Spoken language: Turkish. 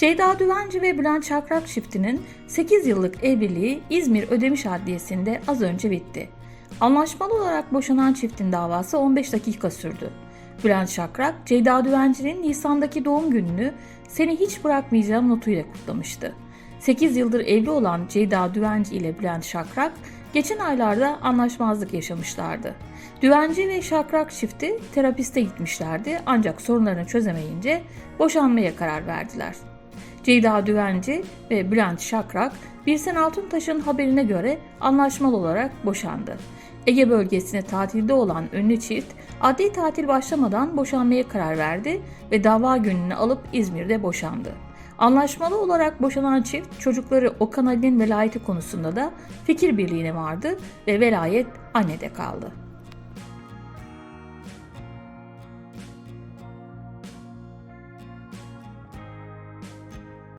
Ceyda Düvenci ve Bülent Çakrak çiftinin 8 yıllık evliliği İzmir Ödemiş Adliyesi'nde az önce bitti. Anlaşmalı olarak boşanan çiftin davası 15 dakika sürdü. Bülent Çakrak, Ceyda Düvenci'nin Nisan'daki doğum gününü seni hiç bırakmayacağım notuyla kutlamıştı. 8 yıldır evli olan Ceyda Düvenci ile Bülent Şakrak geçen aylarda anlaşmazlık yaşamışlardı. Düvenci ve Şakrak çifti terapiste gitmişlerdi ancak sorunlarını çözemeyince boşanmaya karar verdiler. Ceyda Düvenci ve Bülent Şakrak Birsen Altuntaş'ın haberine göre anlaşmalı olarak boşandı. Ege bölgesine tatilde olan ünlü çift adli tatil başlamadan boşanmaya karar verdi ve dava gününü alıp İzmir'de boşandı. Anlaşmalı olarak boşanan çift çocukları Okan Ali'nin velayeti konusunda da fikir birliğine vardı ve velayet annede kaldı.